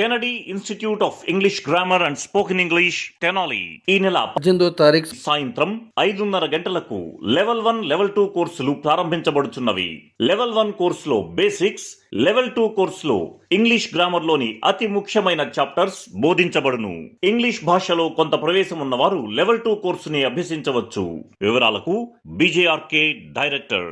Kennedy institute of English grammar and spoken English Tenali ఈ నెల పద్దెనిమిదో తారీఖు సాయంత్రం ఐదున్నర గంటలకు లెవెల్ వన్ లెవెల్ టూ కోర్సులు ప్రారంభించబడుచున్నవి. లెవెల్ వన్ కోర్సులో బేసిక్స్ లెవెల్ టూ కోర్సులో ఇంగ్లీష్ గ్రామర్లోని అతి ముఖ్యమైన చాప్టర్స్ బోధించబడును. ఇంగ్లీష్ భాషలో కొంత ప్రవేశం ఉన్నవారు లెవెల్ టూ కోర్సుని అభ్యసించవచ్చు. వివరాలకు BJRK director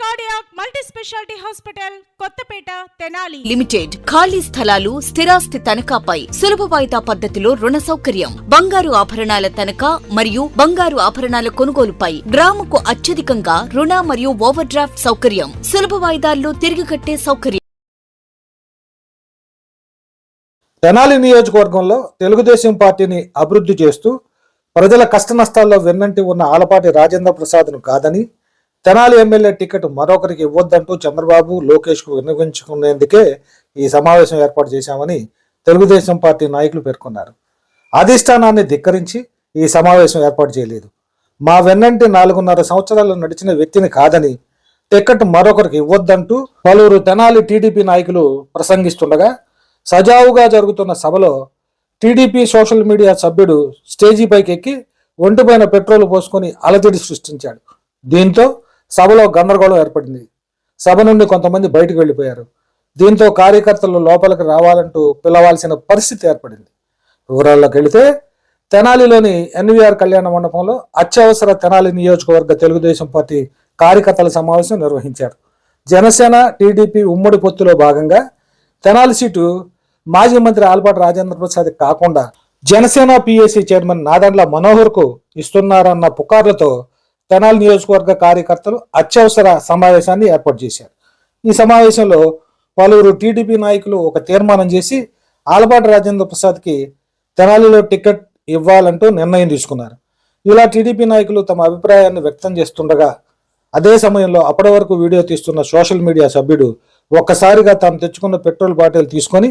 cardiac multi speciality hospital Kothapet Tenali limited ఖాళీ స్థలాలు స్థిరాస్తి తనఖాపై సులభ వాయిదా పద్ధతిలో రుణ సౌకర్యం. బంగారు ఆభరణాల తనఖా మరియు బంగారు ఆభరణాల కొనుగోలుపై గ్రాముకు అత్యధికంగా రుణ మరియు ఓవర్ డ్రాఫ్ట్ సౌకర్యం. సులభ వాయిదాల్లో తిరిగి కట్టే సౌకర్యం. తెనాలి నియోజకవర్గంలో తెలుగుదేశం పార్టీని అభివృద్ధి చేస్తూ ప్రజల కష్టనష్టాల్లో వెన్నంటి ఉన్న ఆలపాటి రాజేంద్ర ప్రసాద్ను కాదని తెనాలి ఎమ్మెల్యే టికెట్ మరొకరికి ఇవ్వొద్దంటూ చంద్రబాబు లోకేష్కు వినియోగించుకునేందుకే ఈ సమావేశం ఏర్పాటు చేశామని తెలుగుదేశం పార్టీ నాయకులు పేర్కొన్నారు. అధిష్టానాన్ని ధిక్కరించి ఈ సమావేశం ఏర్పాటు చేయలేదు. మా వెన్నంటి నాలుగున్నర సంవత్సరాలు నడిచిన వ్యక్తిని కాదని టికెట్ మరొకరికి ఇవ్వొద్దంటూ పలువురు తెనాలి టీడీపీ నాయకులు ప్రసంగిస్తుండగా సజావుగా జరుగుతున్న సభలో టీడీపీ సోషల్ మీడియా సభ్యుడు స్టేజీ పైకి ఎక్కి ఒంటిపైన పెట్రోల్ పోసుకొని అలజడి సృష్టించాడు. దీంతో సభలో గందరగోళం ఏర్పడింది. సభ నుండి కొంతమంది బయటకు వెళ్ళిపోయారు. దీంతో కార్యకర్తలు లోపలికి రావాలంటూ పిలవాల్సిన పరిస్థితి ఏర్పడింది. వివరాల్లోకి వెళితే తెనాలిలోని ఎన్వీఆర్ కళ్యాణ మండపంలో అత్యవసర తెనాలి నియోజకవర్గ తెలుగుదేశం పార్టీ కార్యకర్తల సమావేశం నిర్వహించారు. జనసేన టీడీపీ ఉమ్మడి పొత్తులో భాగంగా తెనాలి సీటు మాజీ మంత్రి ఆలపాటి రాజేంద్ర ప్రసాద్ కాకుండా జనసేన పిఎస్సి చైర్మన్ నాదండ్ల మనోహర్కు ఇస్తున్నారన్న పుకార్లతో తెనాలి నియోజకవర్గ కార్యకర్తలు అత్యవసర సమావేశాన్ని ఏర్పాటు చేశారు. ఈ సమావేశంలో పలువురు టీడీపీ నాయకులు ఒక తీర్మానం చేసి ఆలపాటి రాజేంద్ర ప్రసాద్కి తెనాలిలో టికెట్ ఇవ్వాలంటూ నిర్ణయం తీసుకున్నారు. ఇలా టీడీపీ నాయకులు తమ అభిప్రాయాన్ని వ్యక్తం చేస్తుండగా అదే సమయంలో అప్పటి వరకు వీడియో తీస్తున్న సోషల్ మీడియా సభ్యుడు ఒక్కసారిగా తాను తెచ్చుకున్న పెట్రోల్ బాటిల్ తీసుకొని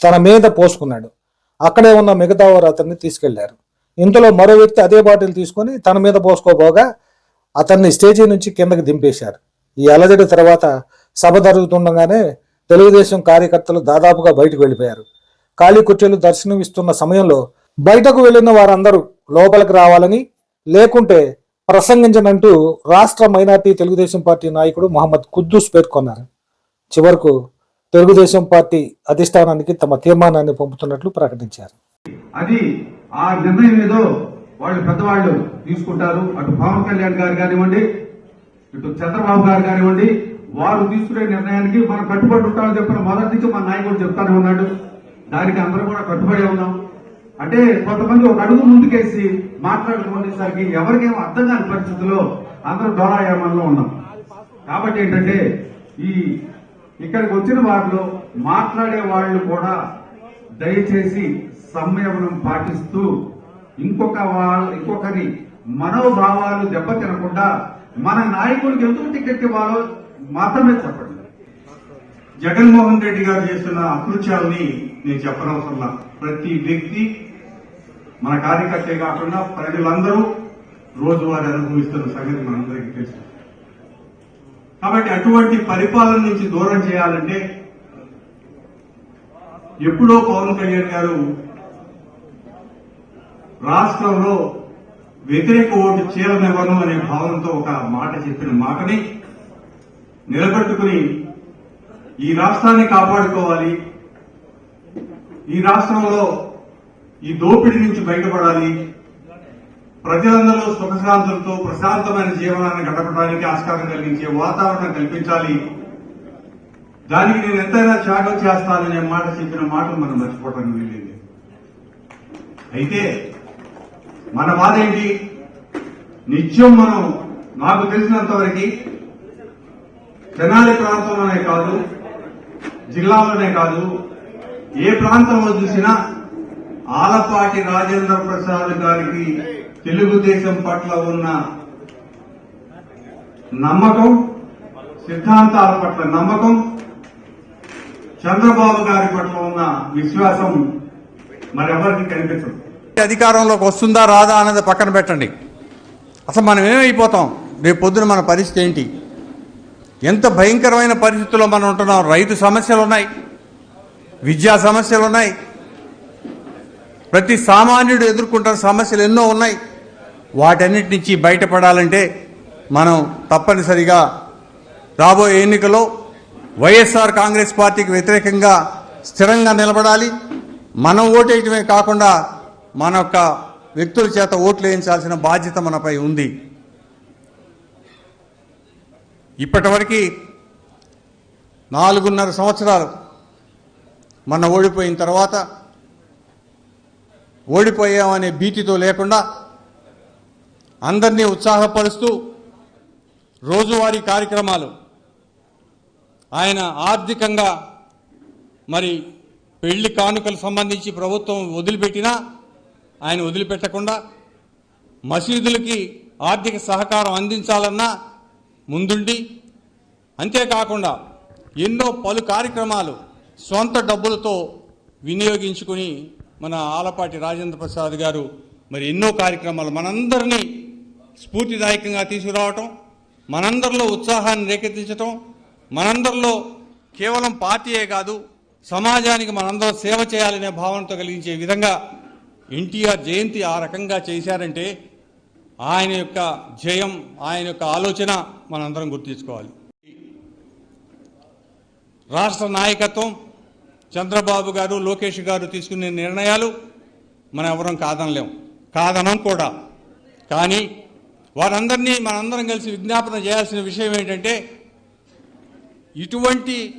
తన మీద పోసుకున్నాడు. అక్కడే ఉన్న మిగతా వారు అతన్ని తీసుకెళ్ళారు. ఇంతలో మరో వ్యక్తి అదే బాటిల్ తీసుకొని తన మీద పోసుకోబోగా అతన్ని స్టేజీ నుంచి కిందకి దింపేశారు. ఈ అలజడి తర్వాత సభ జరుగుతుండగానే తెలుగుదేశం కార్యకర్తలు దాదాపుగా బయటకు వెళ్ళిపోయారు. ఖాళీ కుర్చీలు దర్శనమిస్తున్న సమయంలో బయటకు వెళ్ళిన వారందరూ లోపలికి రావాలని లేకుంటే ప్రసంగించనంటూ రాష్ట్ర మైనార్టీ తెలుగుదేశం పార్టీ నాయకుడు మహమ్మద్ కుద్దూస్ పేర్కొన్నారు. చివరకు తెలుగుదేశం పార్టీ అధిష్టానానికి తమ తీర్మానాన్ని పంపుతున్నట్లు ప్రకటించారు. అది ఆ నిర్ణయం ఏదో వాళ్ళు పెద్దవాళ్ళు తీసుకుంటారు. అటు పవన్ కళ్యాణ్ గారు కానివ్వండి ఇటు చంద్రబాబు గారు కానివ్వండి వారు తీసుకునే నిర్ణయానికి మనం కట్టుబడి ఉంటామని చెప్పిన మొదటి నుంచి మన నాయకుడు చెప్తానే ఉన్నాడు. దానికి అందరం కూడా కట్టుబడి ఉన్నాం. అంటే కొంతమంది ఒక అడుగు ముందుకేసి మాట్లాడుకునేసరికి ఎవరికేమో అర్థం కాని పరిస్థితుల్లో అందరూ డోరాయామంలో ఉన్నాం. కాబట్టి ఏంటంటే ఈ ఇక్కడికి వచ్చిన వారిలో మాట్లాడే వాళ్ళు కూడా దయచేసి సంయమనం పాటిస్తూ ఇంకొక వాళ్ళ ఇంకొకరి మనోభావాలు దెబ్బతినకుండా మన నాయకుడికి ఎందుకు టికెట్ ఇవ్వాలో మాత్రమే చెప్పండి జగన్మోహన్ రెడ్డి గారు చేస్తున్న అకృత్యాలని నేను చెప్పనవసరం ప్రతి వ్యక్తి మన కార్యకర్తే కాకుండా ప్రజలందరూ రోజువారీ అనుభవిస్తున్న సంగతి మనందరికీ తెలుసు. కాబట్టి అటువంటి పరిపాలన నుంచి దూరం చేయాలంటే ఎప్పుడో పవన్ కళ్యాణ్ గారు రాష్ట్రంలో వ్యతిరేక ఓటు చీలనివ్వను అనే భావనతో ఒక మాట చెప్పిన మాటని నిలబెట్టుకుని ఈ రాష్ట్రాన్ని కాపాడుకోవాలి. ఈ రాష్ట్రంలో ఈ దోపిడీ నుంచి బయటపడాలి. ప్రజలందరూ సుఖశాంతులతో ప్రశాంతమైన జీవనాన్ని గడపడానికి ఆస్కారం కలిగించే వాతావరణం కల్పించాలి. దానికి నేను ఎంతైనా త్యాగం చేస్తాననే మాట చెప్పిన మాట మనం మర్చిపోవడానికి వీలేదు అయితే మన బాధ ఏంటి? నిత్యం మనం నాకు తెలిసినంత వరకు తెనాలి ప్రాంతంలోనే కాదు జిల్లాలోనే కాదు ఏ ప్రాంతంలో చూసినా ఆలపాటి రాజేంద్ర ప్రసాద్ గారికి తెలుగుదేశం పట్ల ఉన్న నమ్మకం సిద్ధాంతాల పట్ల నమ్మకం చంద్రబాబు గారి పట్ల ఉన్న విశ్వాసం మరెవరికి కనిపించదు. అధికారంలోకి వస్తుందా రాదా అన్నది పక్కన పెట్టండి. అసలు మనం ఏమైపోతాం? రేపు పొద్దున మన పరిస్థితి ఏంటి? ఎంత భయంకరమైన పరిస్థితుల్లో మనం ఉంటున్నాం? రైతు సమస్యలు ఉన్నాయి విద్యా సమస్యలు ఉన్నాయి ప్రతి సామాన్యుడు ఎదుర్కొంటున్న సమస్యలు ఎన్నో ఉన్నాయి. వాటన్నిటి నుంచి బయటపడాలంటే మనం తప్పనిసరిగా రాబోయే ఎన్నికలో వైఎస్ఆర్ కాంగ్రెస్ పార్టీకి వ్యతిరేకంగా స్థిరంగా నిలబడాలి. మనం ఓటేయటమే కాకుండా మన యొక్క వ్యక్తుల చేత ఓట్లు వేయించాల్సిన బాధ్యత మనపై ఉంది. ఇప్పటివరకు నాలుగున్నర సంవత్సరాలు మన ఓడిపోయిన తర్వాత ఓడిపోయామనే భీతితో లేకుండా అందరినీ ఉత్సాహపరుస్తూ రోజువారీ కార్యక్రమాలు ఆయన ఆర్థికంగా మరి పెళ్ళి కానుకలు సంబంధించి ప్రభుత్వం వదిలిపెట్టినా ఆయన వదిలిపెట్టకుండా మసీదులకి ఆర్థిక సహకారం అందించాలన్నా ముందుండి. అంతేకాకుండా ఎన్నో పలు కార్యక్రమాలు సొంత డబ్బులతో వినియోగించుకుని మన ఆలపాటి రాజేంద్ర ప్రసాద్ గారు మరి ఎన్నో కార్యక్రమాలు మనందరినీ స్ఫూర్తిదాయకంగా తీసుకురావటం మనందరిలో ఉత్సాహాన్ని రేకెత్తించటం మనందరిలో కేవలం పార్టీయే కాదు సమాజానికి మనందరం సేవ చేయాలనే భావనతో కలిగించే విధంగా ఎన్టీఆర్ జయంతి ఆ రకంగా చేశారంటే ఆయన యొక్క జయం ఆయన యొక్క ఆలోచన మనందరం గుర్తించుకోవాలి రాష్ట్ర నాయకత్వం చంద్రబాబు గారు లోకేష్ గారు తీసుకునే నిర్ణయాలు మనం ఎవరం కాదనలేం. కాదనం కూడా. కానీ వారందరినీ మనందరం కలిసి విజ్ఞాపన చేయాల్సిన విషయం ఏంటంటే ఇటువంటి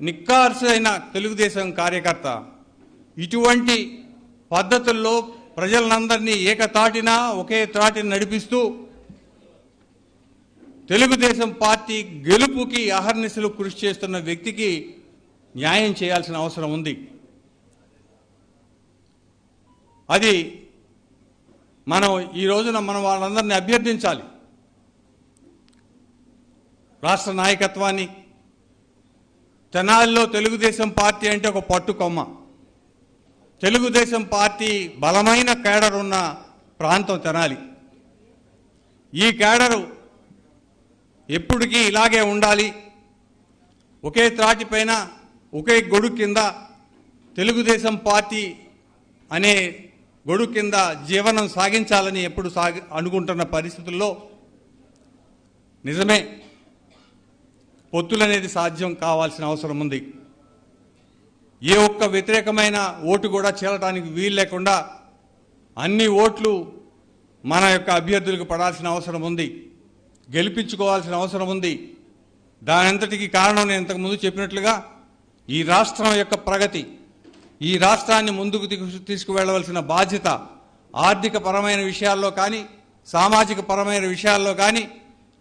నిక్కార్సైన తెలుగుదేశం కార్యకర్త ఇటువంటి పద్ధతుల్లో ప్రజలందరినీ ఏకతాటిన ఒకే తాటిని నడిపిస్తూ తెలుగుదేశం పార్టీ గెలుపుకి అహర్నిశలు కృషి చేస్తున్న వ్యక్తికి న్యాయం చేయాల్సిన అవసరం ఉంది. అది మనం ఈ రోజున మనం వాళ్ళందరినీ అభ్యర్థించాలి. రాష్ట్ర నాయకత్వాన్ని. తెనాలిలో తెలుగుదేశం పార్టీ అంటే ఒక పట్టుకొమ్మ. తెలుగుదేశం పార్టీ బలమైన కేడర్ ఉన్న ప్రాంతం తెనాలి. ఈ కేడరు ఎప్పటికీ ఇలాగే ఉండాలి. ఒకే త్రాటిపైన ఒకే గొడుగు కింద తెలుగుదేశం పార్టీ అనే గొడుగు కింద జీవనం సాగించాలని ఎప్పుడు సాగి అనుకుంటున్న పరిస్థితుల్లో నిజమే పొత్తులనేది సాధ్యం కావాల్సిన అవసరం ఉంది. ఏ ఒక్క వ్యతిరేకమైన ఓటు కూడా చేరటానికి వీలు లేకుండా అన్ని ఓట్లు మన యొక్క అభ్యర్థులకు పడాల్సిన అవసరం ఉంది. గెలిపించుకోవాల్సిన అవసరం ఉంది. దానంతటికి కారణం నేను ఇంతకుముందు చెప్పినట్లుగా ఈ రాష్ట్రం యొక్క ప్రగతి ఈ రాష్ట్రాన్ని ముందుకు తీసుకు- తీసుకువెళ్ళవలసిన బాధ్యత ఆర్థిక పరమైన విషయాల్లో కానీ సామాజిక పరమైన విషయాల్లో కానీ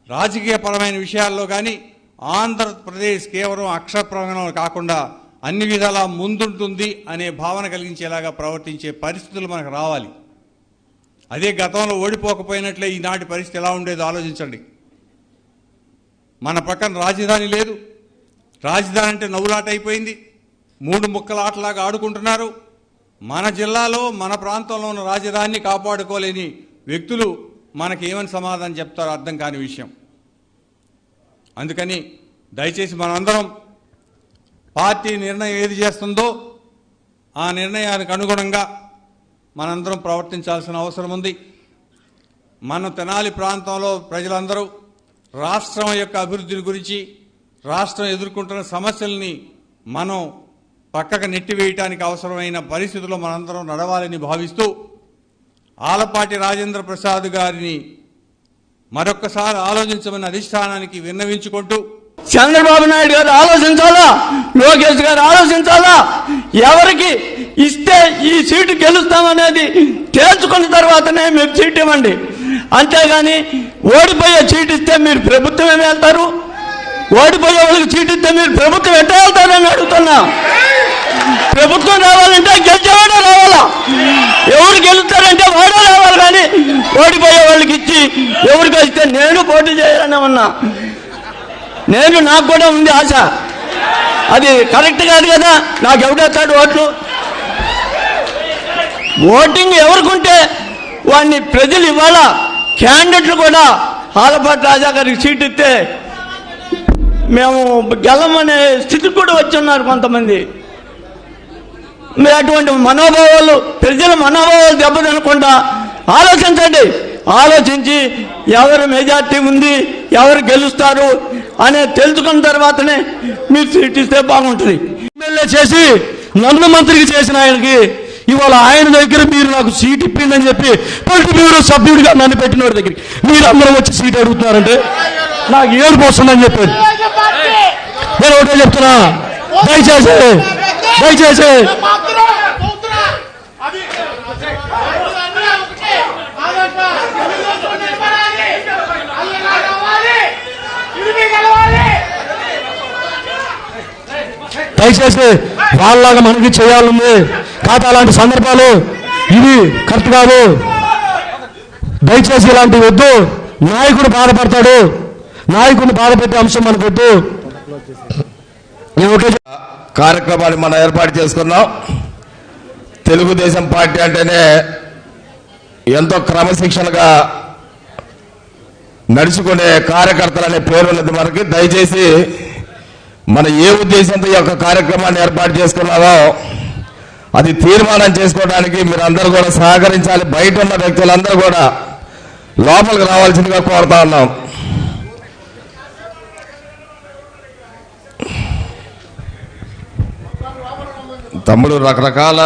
రాజకీయ పరమైన విషయాల్లో కానీ ఆంధ్రప్రదేశ్ కేవలం అక్షరప్రమాణం కాకుండా అన్ని విధాలా ముందుంటుంది అనే భావన కలిగించేలాగా ప్రవర్తించే పరిస్థితులు మనకు రావాలి. అదే గతంలో ఓడిపోకపోయినట్లే ఈనాటి పరిస్థితి ఎలా ఉండేదో ఆలోచించండి. మన పక్కన రాజధాని లేదు. రాజధాని అంటే నవ్వులాట అయిపోయింది మూడు ముక్కల ఆటలాగా ఆడుకుంటున్నారు. మన జిల్లాలో మన ప్రాంతంలో ఉన్న రాజధానిని కాపాడుకోలేని వ్యక్తులు మనకి ఏమని సమాధానం చెప్తారో అర్థం కాని విషయం. అందుకని దయచేసి మనందరం పార్టీ నిర్ణయం ఏది చేస్తుందో ఆ నిర్ణయానికి అనుగుణంగా మనందరం ప్రవర్తించాల్సిన అవసరం ఉంది. మన తెనాలి ప్రాంతంలో ప్రజలందరూ రాష్ట్రం యొక్క అభివృద్ధి గురించి రాష్ట్రం ఎదుర్కొంటున్న సమస్యల్ని మనం పక్కకు నెట్టివేయటానికి అవసరమైన పరిస్థితుల్లో మనందరం నడవాలని భావిస్తూ ఆలపాటి రాజేంద్ర ప్రసాద్ గారిని మరొక్కసారి ఆలోచించమని అధిష్టానానికి విన్నవించుకుంటూ చంద్రబాబు నాయుడు గారు ఆలోచించాలా? లోకేష్ గారు ఆలోచించాలా? ఎవరికి ఇస్తే ఈ సీటు గెలుస్తామనేది తేల్చుకున్న తర్వాతనే మీరు సీట్ ఇవ్వండి. అంతేగాని ఓడిపోయే సీట్ ఇస్తే మీరు ప్రభుత్వం ఏమి వెళ్తారు. ఓడిపోయే వాళ్ళకి సీట్ ఇస్తే మీరు ప్రభుత్వం ఎట్ట వెళ్తారని అడుగుతున్నా. ప్రభుత్వం రావాలంటే గెలిచేవాడే రావాలా? ఎవరు గెలుస్తారంటే వాడే రావాలి కానీ ఓడిపోయే వాళ్ళకి ఇచ్చి ఎవరికి వస్తే నేను పోటీ చేయాలని ఉన్నా. నేను నాకు కూడా ఉంది ఆశ. అది కరెక్ట్ కాదు కదా నాకు ఎవడేస్తాడు ఓట్లు. ఓటింగ్ ఎవరికుంటే వాడిని ప్రజలు ఇవాళ క్యాండిడేట్లు కూడా ఆలపాటి రాజా గారికి సీట్ ఇస్తే మేము గెలమనే స్థితికి కూడా వచ్చి ఉన్నారు కొంతమంది. మీరు అటువంటి మనోభావాలు ప్రజల మనోభావాలు దెబ్బతినకుండా ఆలోచించండి. ఆలోచించి ఎవరు మెజార్టీ ఉంది ఎవరు గెలుస్తారు అనే తెలుసుకున్న తర్వాతనే మీరు సీట్ ఇస్తే బాగుంటుంది. ఎమ్మెల్యే చేసి నన్ను మంత్రికి చేసిన ఆయనకి ఇవాళ ఆయన దగ్గర మీరు నాకు సీట్ ఇప్పిందని చెప్పి పొలిటి బ్యూరో సభ్యుడిగా నన్ను పెట్టిన వాడి దగ్గరికి మీరు అందరూ వచ్చి సీట్ అడుగుతున్నారంటే నాకు ఏడుపు వస్తుందని చెప్పాడు నేను ఒకటే చెప్తున్నా. దయచేసి దయచేసి దయచేసి వాళ్ళలాగా మనకి చేయాలని కాదు అలాంటి సందర్భాలు ఇవి కరెక్ట్ కాదు. దయచేసి ఇలాంటివి వద్దు. నాయకుడు బాధపడతాడు. నాయకుడిని బాధపెట్టే అంశం మనకు వద్దు. కార్యక్రమాన్ని మనం ఏర్పాటు చేసుకున్నాం. తెలుగుదేశం పార్టీ అంటేనే ఎంతో క్రమశిక్షణగా నడుచుకునే కార్యకర్తలు అనే పేరు ఉన్నది మనకి. దయచేసి మన ఏ ఉద్దేశంతో ఈ యొక్క కార్యక్రమాన్ని ఏర్పాటు చేసుకున్నామో అది తీర్మానం చేసుకోవడానికి మీరు అందరూ కూడా సహకరించాలి. బయట ఉన్న వ్యక్తులందరూ కూడా లోపలికి రావాల్సిందిగా కోరుతా ఉన్నాం. తమ్ముడు రకరకాల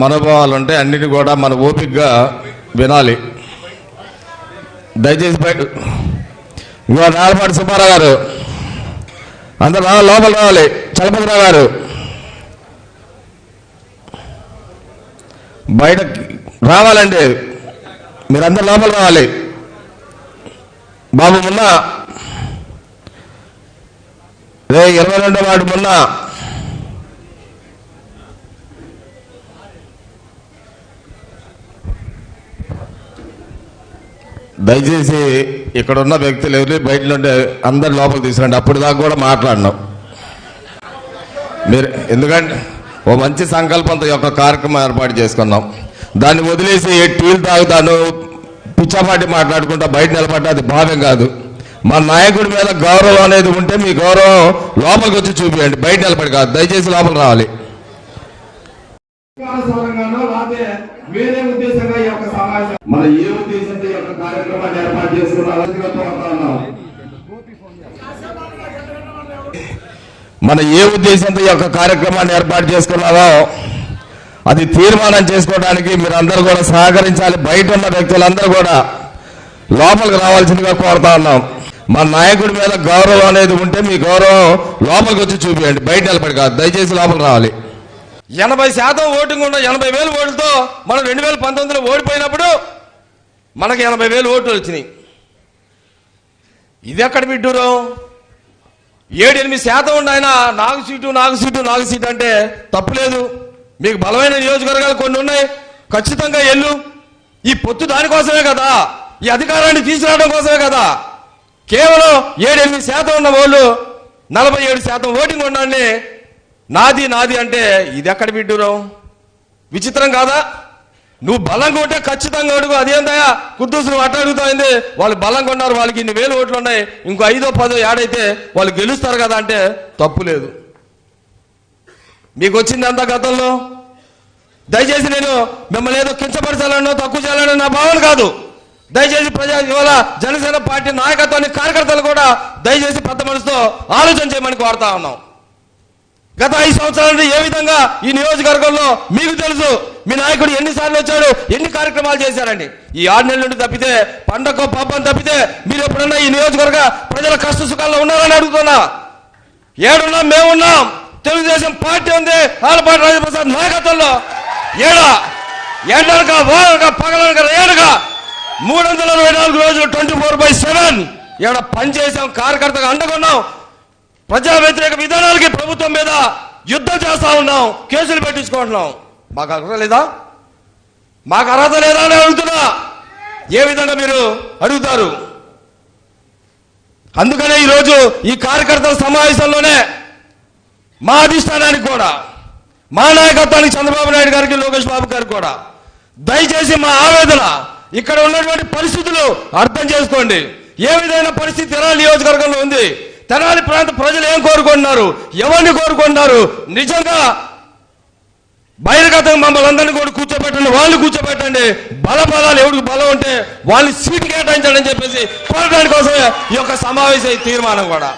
మనోభావాలు ఉంటాయి అన్నిటి కూడా మన ఓపికగా వినాలి. దయచేసి బయట ఇంకో నాలపాటి సుబ్బారావు గారు అందరు రా లోపల రావాలి. చలపతిరావు గారు. బయట రావాలండి. మీరందరు లోపల రావాలి. బాబు మొన్న రే ఇరవై రెండో వాడు మొన్న దయచేసి ఇక్కడ ఉన్న వ్యక్తులు ఎవరి బయట నుండి అందరు లోపలికి తీసుకురండి. అప్పుడు దాకా కూడా మాట్లాడినాం. మీరు ఎందుకంటే ఓ మంచి సంకల్పంతో యొక్క కార్యక్రమం ఏర్పాటు చేసుకున్నాం. దాన్ని వదిలేసి టీలు తాగుతాను పిచ్చాపాటి మాట్లాడుకుంటా బయట నిలబడ్డా అది భావ్యం కాదు. మా నాయకుడి మీద గౌరవం అనేది ఉంటే మీ గౌరవం లోపలికి వచ్చి చూపించండి బయట నిలబడి కాదు. దయచేసి లోపలికి రావాలి. వేరే ఉద్దేశంగా ఈ యొక్క సమావేశం మన ఏ ఉద్దేశంతో ఈ యొక్క కార్యక్రమాన్ని ఏర్పాటు చేసుకున్నాం మన ఏ ఉద్దేశంతో ఈ యొక్క కార్యక్రమాన్ని ఏర్పాటు చేసుకున్నామో అది తీర్మానం చేసుకోవడానికి మీరు అందరూ కూడా సహకరించాలి. బయట ఉన్న వ్యక్తులందరూ కూడా లోపలికి రావాల్సిందిగా కోరుతా ఉన్నాం. మా నాయకుడి మీద గౌరవం అనేది ఉంటే మీ గౌరవం లోపలికి వచ్చి చూపించండి బయట నిలబడి కాదు. దయచేసి లోపలికి రావాలి. ఎనభై శాతం ఓటింగ్ ఉన్న ఎనభై వేలు ఓట్లతో మనం రెండు వేల పంతొమ్మిదిలో ఓడిపోయినప్పుడు మనకు ఎనభై వేలు ఓట్లు వచ్చినాయి. ఇది ఎక్కడ బిడ్డూరం ఏడు ఎనిమిది శాతం ఉండి ఆయన నాలుగు సీటు నాలుగు సీటు నాలుగు సీటు అంటే తప్పులేదు మీకు బలమైన నియోజకవర్గాలు కొన్ని ఉన్నాయి. ఖచ్చితంగా ఎల్లు. ఈ పొత్తు దానికోసమే కదా. ఈ అధికారాన్ని తీసుకురావడం కోసమే కదా. కేవలం ఏడు ఎనిమిది శాతం ఉన్న వాళ్ళు నలభై ఏడు శాతం ఓటింగ్ ఉండండి నాది నాది అంటే ఇది ఎక్కడ విడ్డూరం? విచిత్రం కాదా? నువ్వు బలంగా ఉంటే ఖచ్చితంగా అడుగు. అదేందయ్యా? కుర్దూసు నువ్వు అట్ట అడుగుతాయింది. వాళ్ళు బలంగా ఉన్నారు వాళ్ళకి ఇన్ని వేలు ఓట్లు ఉన్నాయి. ఇంకో ఐదో పదో ఏడైతే వాళ్ళు గెలుస్తారు కదా అంటే తప్పు లేదు. మీకు వచ్చింది అంత గతంలో? దయచేసి నేను మిమ్మల్ని ఏదో కించపరచాలనో తక్కువ చేయాలనో నా భావన కాదు. దయచేసి ప్రజా ఇవాళ జనసేన పార్టీ నాయకత్వాన్ని కార్యకర్తలు కూడా దయచేసి పెద్ద మనసుతో ఆలోచన చేయమని కోరుతా ఉన్నాం. గత ఐదు సంవత్సరాల నుండి ఏ విధంగా ఈ నియోజకవర్గంలో మీకు తెలుసు మీ నాయకుడు ఎన్నిసార్లు వచ్చాడు ఎన్ని కార్యక్రమాలు చేశారండి ఈ ఆరు నెలల నుండి తప్పితే పండగ పాపం తప్పితే మీరు ఎప్పుడన్నా ఈ నియోజకవర్గ ప్రజల కష్ట సుఖాల్లో ఉన్నారని అడుగుతున్నా. ఏడున్నాం మేమున్నాం. తెలుగుదేశం పార్టీ ఉంది ఆలపాటి రాజప్రసాద్ నాయకత్వంలో. ఏడా? ఎండనక వారక పగలనక ఏడుగా మూడు వందల అరవై నాలుగు రోజులు ట్వంటీ ఫోర్ బై సెవెన్ ఇక్కడ పనిచేసాం కార్యకర్తగా అండగొన్నాం. ప్రజా వ్యతిరేక విధానాలకి ప్రభుత్వం మీద యుద్ధం చేస్తా ఉన్నాం కేసులు పెట్టించుకుంటున్నాం. మాకు అర్హత లేదా? మాకు అర్హత లేదా అని అడుగుతున్నా. ఏ విధంగా మీరు అడుగుతారు? అందుకనే ఈరోజు ఈ కార్యకర్తల సమావేశంలోనే మా అధిష్టానానికి కూడా మా నాయకత్వానికి చంద్రబాబు నాయుడు గారికి లోకేష్ బాబు గారికి కూడా దయచేసి మా ఆవేదన ఇక్కడ ఉన్నటువంటి పరిస్థితులు అర్థం చేసుకోండి. ఏ విధమైన పరిస్థితి ఎలా నియోజకవర్గంలో ఉంది? తెనాలి ప్రాంత ప్రజలు ఏం కోరుకుంటున్నారు? ఎవరిని కోరుకుంటున్నారు? నిజంగా బహిర్గతంగా మమ్మల్ని అందరినీ కూడా కూర్చోబెట్టండి వాళ్ళు కూర్చోబెట్టండి. బల బలాలు ఎవరికి బలం ఉంటే వాళ్ళు సీటు కేటాయించండి అని చెప్పేసి కోరడానికి కోసమే ఈ యొక్క సమావేశ తీర్మానం కూడా.